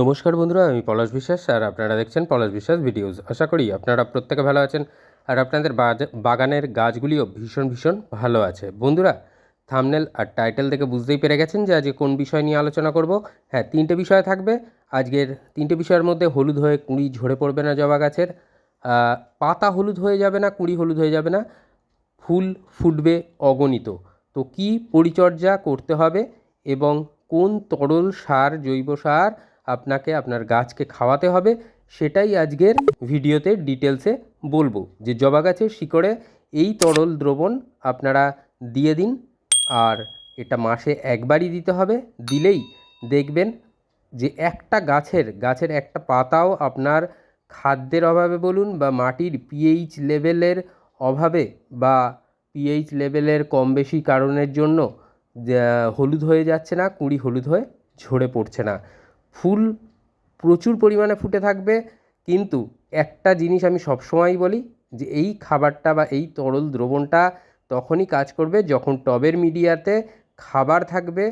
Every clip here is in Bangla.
নমস্কার বন্ধুরা, আমি পলাশ বিশ্বাস আর আপনারা দেখছেন পলাশ বিশ্বাস ভিডিওস। আশা করি আপনারা প্রত্যেকে ভালো আছেন আর আপনাদের বাগানের গাছগুলিও ভীষণ ভীষণ ভালো আছে। বন্ধুরা থামনেল আর টাইটেল থেকে বুঝতেই পেরে গেছেন যে আজকে কোন বিষয় নিয়ে আলোচনা করব। হ্যাঁ তিনটে বিষয় থাকবে। আজকের তিনটে বিষয়ের মধ্যে হলুদ হয়ে কুঁড়ি ঝরে পড়বে না জবা গাছের পাতা হলুদ হয়ে যাবে না, কুঁড়ি হলুদ হয়ে যাবে না, ফুল ফুটবে অগণিত। তো কি পরিচর্যা করতে হবে এবং কোন তরল সার, জৈব সার আপনাকে আপনার গাছকে খাওয়াতে হবে, সেটাই আজকের ভিডিওতে ডিটেলসে বলব। যে জবা গাছের শিকড়ে এই তরল দ্রবণ আপনারা দিয়ে দিন, আর এটা মাসে একবারই দিতে হবে। দিলেই দেখবেন যে একটা গাছের গাছের একটা পাতাও আপনার খাদ্যের অভাবে বলুন বা মাটির পিএইচ লেভেলের অভাবে বা পিএইচ লেভেলের কম বেশি কারণের জন্য হলুদ হয়ে যাচ্ছে না, কুঁড়ি হলুদ হয়ে ঝরে পড়ছে না। ফুল প্রচুর পরিমাণে ফুটে থাকবে। কিন্তু একটা জিনিস আমি সবসময়ই বলি যে, এই খাবারটা বা এই তরল দ্রবণটা তখনই কাজ করবে যখন টবের মিডিয়াতে খাবার থাকবে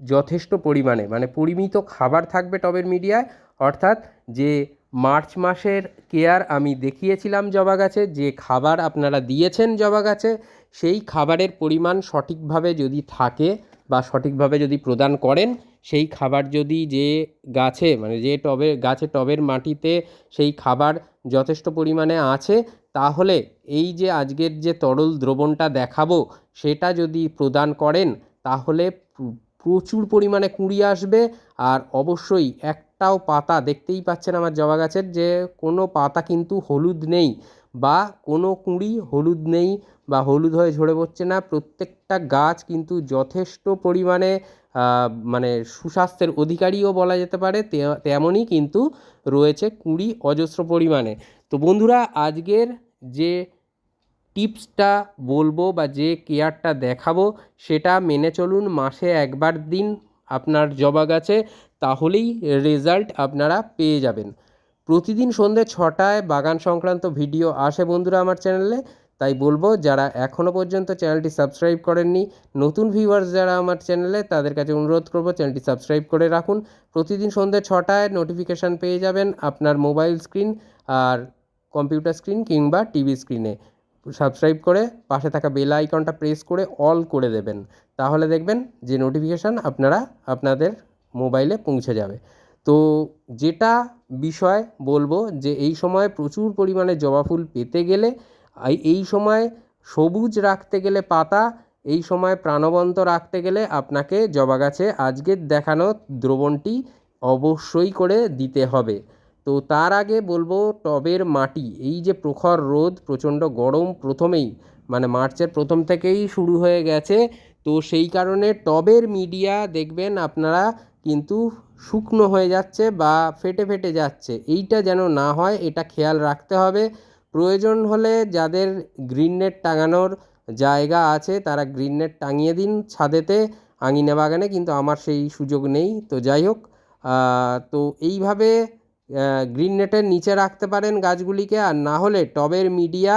যথেষ্ট পরিমাণে। মানে পরিমিত খাবার থাকবে টবের মিডিয়ায়। অর্থাৎ যে মার্চ মাসের কেয়ার আমি দেখিয়েছিলাম জবা গাছে, যে খাবার আপনারা দিয়েছেন জবা গাছে, সেই খাবারের পরিমাণ সঠিকভাবে যদি থাকে বা সঠিকভাবে যদি প্রদান করেন সেই খাবার যদি যে গাছে মানে যে টবে, গাছে টবের মাটিতে সেই খাবার যথেষ্ট পরিমাণে আছে, তাহলে এই যে আজকের যে তরল দ্রবণটা দেখাবো, সেটা যদি প্রদান করেন, তাহলে প্রচুর পরিমাণে কুঁড়ি আসবে। আর অবশ্যই একটাও পাতা, দেখতেই পাচ্ছেন আমার জবা গাছের, যে কোনো পাতা কিন্তু হলুদ নেই বা কোনো কুঁড়ি হলুদ নেই বা হলুদ হয়ে ঝরে পড়ছে না। প্রত্যেকটা গাছ কিন্তু যথেষ্ট পরিমাণে মানে সুস্বাস্থ্যের অধিকারীও বলা যেতে পারে তেমনই কিন্তু রয়েছে কুঁড়ি অজস্র পরিমাণে। তো বন্ধুরা, আজকের যে টিপসটা বলব বা যে কেয়ারটা দেখাবো, সেটা মেনে চলুন, মাসে একবার দিন আপনার জবা গাছে, তাহলেই রেজাল্ট আপনারা পেয়ে যাবেন। প্রতিদিন সন্ধ্যে ছটায় বাগান সংক্রান্ত ভিডিও আসে বন্ধুরা আমার চ্যানেলে। তাই বলব যারা এখনও পর্যন্ত চ্যানেলটি সাবস্ক্রাইব করেননি, নতুন ভিউয়ার্স যারা আমার চ্যানেলে, তাদের কাছে অনুরোধ করব চ্যানেলটি সাবস্ক্রাইব করে রাখুন। প্রতিদিন সন্ধ্যে ছটায় নোটিফিকেশান পেয়ে যাবেন আপনার মোবাইল স্ক্রিন আর কম্পিউটার স্ক্রিন কিংবা টিভি স্ক্রিনে সাবস্ক্রাইব করে পাশে থাকা বেল আইকনটা প্রেস করে অল করে দেবেন। তাহলে দেখবেন যে নোটিফিকেশান আপনারা আপনাদের মোবাইলে পৌঁছে যাবে। তো যেটা বিষয় বলব যে এই সময় প্রচুর পরিমাণে জবা ফুল পেতে গেলে এই- সময় সবুজ রাখতে গেলে পাতা, এই সময় প্রাণবন্ত রাখতে গেলে আপনাকে জবা গাছে আজকের দেখানো দ্রবণটি অবশ্যই করে দিতে হবে। তো তার আগে বলব টবের মাটি, এই যে প্রখর রোদ, প্রচণ্ড গরম প্রথমেই মানে মার্চের প্রথম থেকেই শুরু হয়ে গেছে, তো সেই কারণে টবের মিডিয়া দেখবেন আপনারা কিন্তু শুকনো হয়ে যাচ্ছে বা ফেটে ফেটে যাচ্ছে। এইটা যেন না হয়, এটা খেয়াল রাখতে হবে। প্রয়োজন হলে যাদের গ্রিন নেট টাঙানোর জায়গা আছে, তারা গ্রিন নেট টাঙিয়ে দিন ছাদেতে, আঙিনা বাগানে, কিন্তু আমার সেই সুযোগ নেই। তো যাই হোক তো এইভাবে গ্রিন নেটের নিচে রাখতে পারেন গাছগুলিকে, আর না হলে টবের মিডিয়া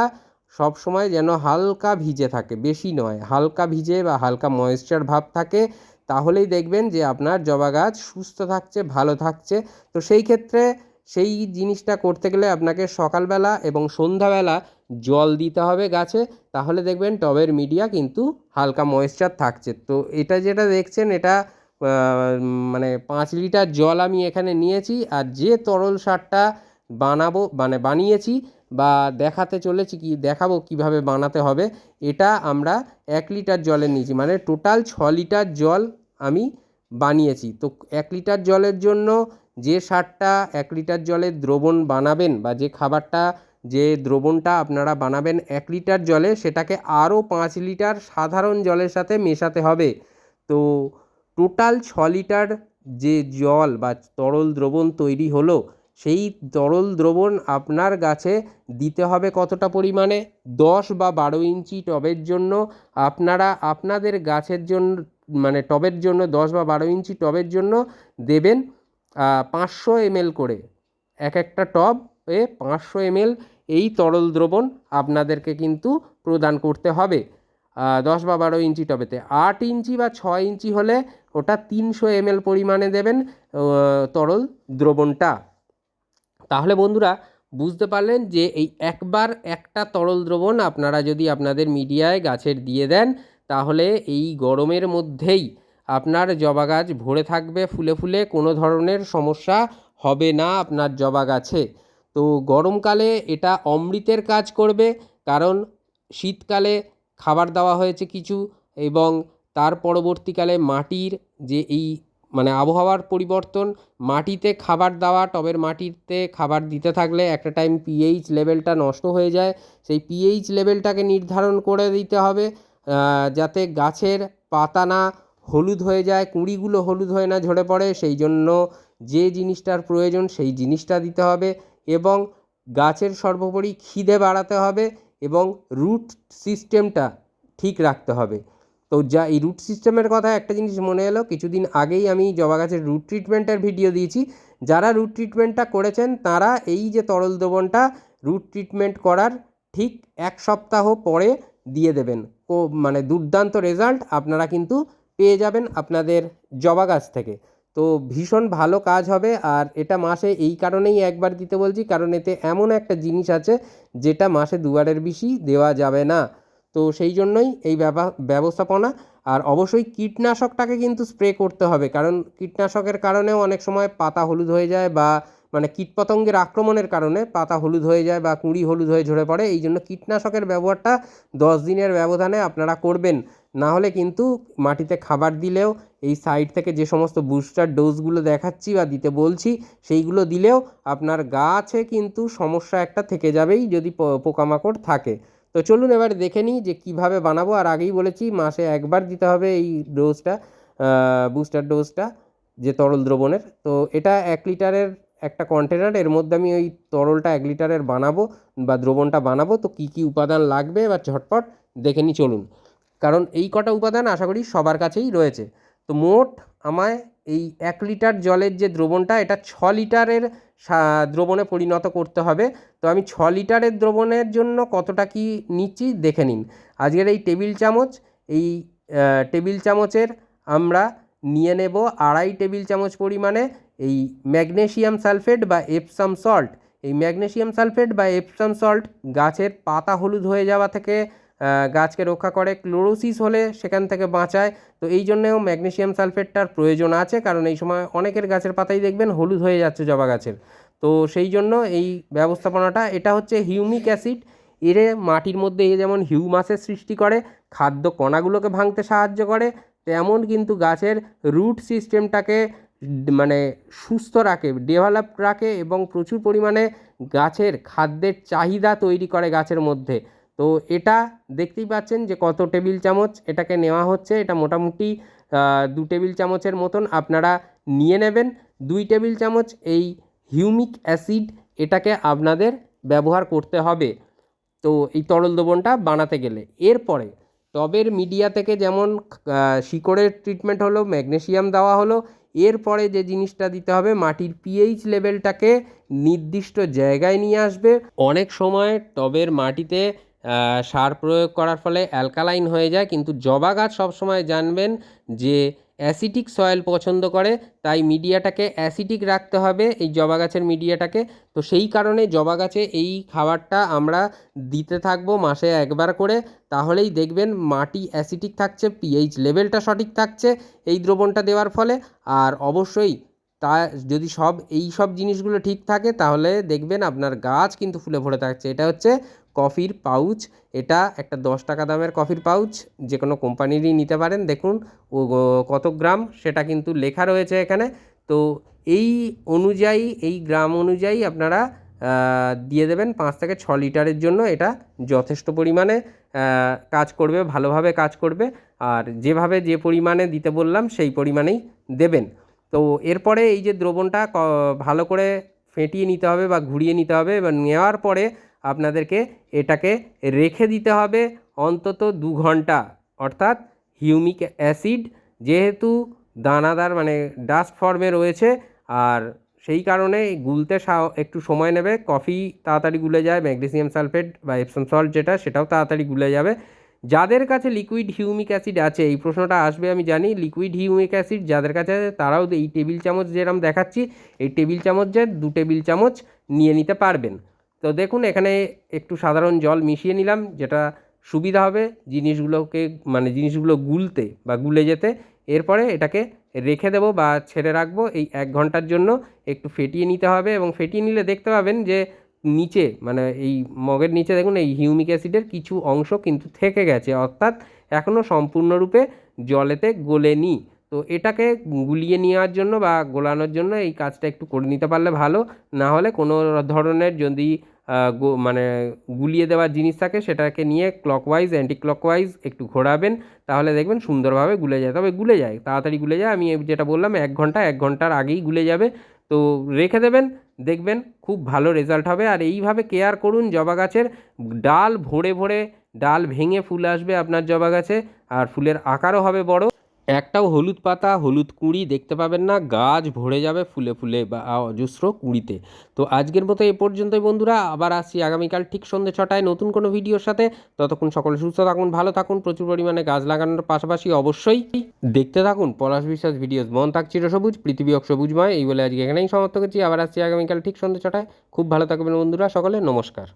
সব সময় যেন হালকা ভিজে থাকে, বেশি নয়, হালকা ভিজে বা হালকা ময়েশ্চার ভাব থাকে, তাহলেই দেখবেন যে আপনার জবা গাছ সুস্থ থাকছে, ভালো থাকছে। তো সেই ক্ষেত্রে সেই জিনিসটা করতে গেলে আপনাকে সকালবেলা এবং সন্ধ্যাবেলা জল দিতে হবে গাছে। তাহলে দেখবেন টবের মিডিয়া কিন্তু হালকা ময়েশ্চার থাকছে। তো এটা যেটা দেখছেন, এটা মানে পাঁচ লিটার জল আমি এখানে নিয়েছি আর যে তরল সারটা বানাবো মানে বানিয়েছি বা দেখাতে চলেছি কি, দেখাবো কীভাবে বানাতে হবে, এটা আমরা এক লিটার জলে নিয়েছি। মানে টোটাল ছ লিটার জল আমি বানিয়েছি। তো এক লিটার জলের জন্য যে সারটা এক লিটার জলে দ্রবণ বানাবেন বা যে খাবারটা, যে দ্রবণটা আপনারা বানাবেন এক লিটার জলে, সেটাকে আরও পাঁচ লিটার সাধারণ জলের সাথে মেশাতে হবে। তো টোটাল ছ লিটার যে জল বা তরল দ্রবণ তৈরি হলো, সেই তরল দ্রবণ আপনার গাছে দিতে হবে কতটা পরিমাণে? দশ বা বারো ইঞ্চি টবের জন্য। আপনারা আপনাদের গাছের জন্য মানে টবের জন্য দশ বা বারো ইঞ্চি টবের জন্য দেবেন। পাঁচশো এমএল করে। এক একটা টব এ পাঁচশো এমএল এই তরল দ্রবণ আপনাদেরকে কিন্তু প্রদান করতে হবে। দশ বা বারো ইঞ্চি টবেতে। আট ইঞ্চি বা ছয় ইঞ্চি হলে ওটা তিনশো এমএল পরিমাণে দেবেন তরল দ্রবণটা। তাহলে বন্ধুরা, বুঝতে পারলেন যে এই একবার একটা তরল দ্রবণ আপনারা যদি আপনাদের মিডিয়ায় গাছের দিয়ে দেন, তাহলে এই গরমের মধ্যেই আপনার জবা গাছ ভরে থাকবে, ফুলে ফুলে কোনো ধরনের সমস্যা হবে না আপনার জবা গাছে। তো গরমকালে এটা অমৃতের কাজ করবে, কারণ শীতকালে খাবার দেওয়া হয়েছে কিছু এবং তার পরবর্তীকালে মাটির যে এই মানে আবহাওয়ার পরিবর্তন, মাটিতে খাবার দেওয়া, টবের মাটিতে খাবার দিতে থাকলে একটা টাইম পিএইচ লেভেলটা নষ্ট হয়ে যায়। সেই পিএইচ লেভেলটাকে নির্ধারণ করে দিতে হবে যাতে গাছের পাতা না হলুদ হয়ে যায়, কুঁড়িগুলো হলুদ হয়ে না, ঝরে পড়ে, সেই জন্য যে জিনিসটার প্রয়োজন সেই জিনিসটা দিতে হবে এবং গাছের সর্বোপরি খিদে বাড়াতে হবে এবং রুট সিস্টেমটা ঠিক রাখতে হবে। তো যা এই রুট সিস্টেমের কথা একটা জিনিস মনে এলো, কিছুদিন আগেই আমি জবা গাছের রুট ট্রিটমেন্টের ভিডিও দিয়েছি। যারা রুট ট্রিটমেন্টটা করেছেন, তারা এই যে তরল দ্রবণটা রুট ট্রিটমেন্ট করার ঠিক এক সপ্তাহ পরে দিয়ে দেবেন। ও মানে দুর্দান্ত রেজাল্ট, আপনারা কিন্তু পেয়ে যাবেন আপনাদের জবা গাছ থেকে। তো ভীষণ ভালো কাজ হবে আর এটা মাসে এই কারণেই একবার দিতে বলছি, কারণ এতে এমন একটা জিনিস আছে যেটা মাসে দুবারের বেশি দেওয়া যাবে না। তো সেই জন্যই এই ব্যবা- ব্যবস্থাপনা আর অবশ্যই কীটনাশকটাকে কিন্তু স্প্রে করতে হবে, কারণ কীটনাশকের কারণেও অনেক সময় পাতা হলুদ হয়ে যায় বা মানে কীটপতঙ্গের আক্রমণের কারণে পাতা হলুদ হয়ে যায় বা কুঁড়ি হলুদ হয়ে ঝরে পড়ে, এই জন্য কীটনাশকের ব্যবহারটা দশ দিনের ব্যবধানে আপনারা করবেন। না হলে কিন্তু মাটিতে খাবার দিলেও এই সাইড থেকে যে সমস্ত বুস্টার ডোজগুলো দেখাচ্ছি বা দিতে বলছি, সেইগুলো দিলেও আপনার গাছে কিন্তু সমস্যা একটা থেকে যাবেই যদি পোকামাকড় থাকে। তো চলুন এবার দেখে নিই যে কীভাবে বানাবো, আর আগেই বলেছি মাসে একবার দিতে হবে এই ডোজটা বুস্টার ডোজটা যে তরল দ্রবণের। তো এটা এক লিটারের একটা কন্টেনার এর মধ্যে আমি ওই তরলটা এক লিটারের বানাবো বা দ্রবণটা বানাবো। তো কী কী উপাদান লাগবে এবার ঝটপট দেখে নিই, চলুন। কারণ এই কটা উপাদান আশা করি সবার কাছেই রয়েছে। তো মোট আমায় এই এক লিটার জলের যে দ্রবণটা, এটা ছ লিটারের দ্রবণে পরিণত করতে হবে। তো আমি ছ লিটারের দ্রবণের জন্য কতটা কি নিচ্ছি দেখে নিন। আজকের এই টেবিল চামচ, এই টেবিল চামচের আমরা নিয়ে নেব আড়াই টেবিল চামচ পরিমাণে এই ম্যাগনেশিয়াম সালফেট বা এপসাম সল্ট। এই ম্যাগনেশিয়াম সালফেট বা এপসাম সল্ট গাছের পাতা হলুদ হয়ে যাওয়া থেকে গাছকে রক্ষা করে। ক্লোরোসিস হলে সেখান থেকে বাঁচায়। তো এই জন্যেও ম্যাগনেসিয়াম সালফেটটার প্রয়োজন আছে, কারণ এই সময় অনেকের গাছের পাতাই দেখবেন হলুদ হয়ে যাচ্ছে জবা গাছের। তো সেই জন্য এই ব্যবস্থাপনাটা, এটা হচ্ছে হিউমিক অ্যাসিড। এর মাটির মধ্যে এ যেমন হিউমাসের সৃষ্টি করে, খাদ্য কণাগুলোকে ভাঙতে সাহায্য করে, তেমন কিন্তু গাছের রুট সিস্টেমটাকে মানে সুস্থ রাখে, ডেভেলপ রাখে এবং প্রচুর পরিমাণে গাছের খাদ্যের চাহিদা তৈরি করে গাছের মধ্যে। তো এটা দেখতেই পাচ্ছেন যে কত টেবিল চামচ এটাকে নেওয়া হচ্ছে। এটা মোটামুটি দু টেবিল চামচের মতন আপনারা নিয়ে নেবেন। দুই টেবিল চামচ এই হিউমিক অ্যাসিড এটাকে আপনাদের ব্যবহার করতে হবে। তো এই তরল দ্রবণটা বানাতে গেলে। এরপরে টবের মিডিয়া থেকে যেমন শিকড়ের ট্রিটমেন্ট হলো ম্যাগনেসিয়াম দেওয়া হলো, এরপরে যে জিনিসটা দিতে হবে, মাটির পিএইচ লেভেলটাকে নির্দিষ্ট জায়গায় নিয়ে আসবে। অনেক সময় টবের মাটিতে সার প্রয়োগ করার ফলে অ্যালকালাইন হয়ে যায়। কিন্তু জবা গাছ সবসময় জানবেন যে অ্যাসিটিক সয়েল পছন্দ করে, তাই মিডিয়াটাকে অ্যাসিটিক রাখতে হবে, এই জবা গাছের মিডিয়াটাকে। তো সেই কারণে জবা গাছে এই খাবারটা আমরা দিতে থাকব মাসে একবার করে। তাহলেই দেখবেন মাটি অ্যাসিটিক থাকছে পিএইচ লেভেলটা সঠিক থাকছে এই দ্রবণটা দেওয়ার ফলে। আর অবশ্যই তা যদি সব, এই সব জিনিসগুলো ঠিক থাকে, তাহলে দেখবেন আপনার গাছ কিন্তু ফুলে ভরে থাকছে। এটা হচ্ছে কফির পাউচ, এটা একটা দশ টাকা দামের কফির পাউচ যে কোনো কোম্পানিরই নিতে পারেন। দেখুন, ও কত গ্রাম, সেটা কিন্তু লেখা রয়েছে এখানে। তো এই অনুযায়ী, এই গ্রাম অনুযায়ী আপনারা দিয়ে দেবেন পাঁচ থেকে ছ লিটারের জন্য। এটা যথেষ্ট পরিমাণে কাজ করবে, ভালোভাবে কাজ করবে। আর যেভাবে যে পরিমাণে দিতে বললাম, সেই পরিমাণেই দেবেন। তো এরপরে এই যে দ্রবণটা ভালো করে ফেটিয়ে নিতে হবে বা ঘুরিয়ে নিতে হবে। এবার নেওয়ার পরে আপনাদেরকে এটাকে রেখে দিতে হবে অন্তত দু ঘণ্টা। অর্থাৎ হিউমিক অ্যাসিড যেহেতু দানাদার মানে ডাস্ট ফর্মে রয়েছে, আর সেই কারণে গুলতে একটু সময় নেবে, কফি তাড়াতাড়ি গুলে যায়, ম্যাগনেসিয়াম সালফেট বা এপসম সল্ট যেটা, সেটাও তাড়াতাড়ি গুলে যাবে। যাদের কাছে লিকুইড হিউমিক অ্যাসিড আছে, এই প্রশ্নটা আসবে আমি জানি লিকুইড হিউমিক অ্যাসিড যাদের কাছে আছে, তারাও এই টেবিল চামচ যেরকম দেখাচ্ছি, এই টেবিল চামচের দু টেবিল চামচ নিয়ে নিতে পারবেন। তো দেখুন, এখানে একটু সাধারণ জল মিশিয়ে নিলাম, যেটা সুবিধা হবে জিনিসগুলোকে মানে জিনিসগুলো গুলতে বা গুলে যেতে। এরপরে এটাকে রেখে দেবো বা ছেড়ে রাখব, এই এক ঘণ্টার জন্য একটু ফেটিয়ে নিতে হবে এবং ফেটিয়ে নিলে দেখতে পাবেন যে নিচে মানে এই মগের নিচে দেখুন, এই হিউমিক অ্যাসিডের কিছু অংশ কিন্তু থেকে গেছে, অর্থাৎ এখনও সম্পূর্ণরূপে জলেতে গলেনি। তো এটাকে গুলিয়ে নেওয়ার জন্য বা গোলানোর জন্য এই কাজটা একটু করে নিতে পারলে ভালো। না হলে কোনো ধরনের যদি মানে গুলিয়ে দেওয়ার জিনিস থাকে সেটাকে নিয়ে ক্লকওয়াইজ অ্যান্টি ক্লকওয়াইজ একটু ঘোরাবেন। তাহলে দেখবেন সুন্দরভাবে গুলে যায়। তবে গুলে যায়, তাড়াতাড়ি গুলে যায়। আমি যেটা বললাম, এক ঘণ্টা, এক ঘণ্টার আগেই গুলে যাবে। তো রেখে দেবেন, দেখবেন খুব ভালো রেজাল্ট হবে। আর এইভাবে কেয়ার করুন জবা গাছের। ডাল ভরে ভরে ডাল ভেঙে ফুল আসবে আপনার জবা গাছে। আর ফুলের আকারও হবে বড়। একটাও হলুদ পাতা, হলুদ কুঁড়ি দেখতে পাবেন না। গাছ ভরে যাবে ফুলে ফুলে বা অজস্র কুঁড়িতে। তো আজকের মতো এ পর্যন্তই বন্ধুরা। আবার আসছি আগামীকাল ঠিক সন্ধ্যে ছটায় নতুন কোনো ভিডিওর সাথে। ততক্ষণ সকলে সুস্থ থাকুন, ভালো থাকুন, প্রচুর পরিমাণে গাছ লাগানোর পাশাপাশি অবশ্যই দেখতে থাকুন পলাশ বিশ্বাস ভিডিওস। মন থাক চিরসবুজ পৃথিবী অক সবুজময়, এই বলে আজকে এখানেই সমাপ্ত করছি। আবার আসছি আগামীকাল ঠিক সন্ধ্যে ছটায়। খুব ভালো থাকবেন বন্ধুরা সকলে, নমস্কার।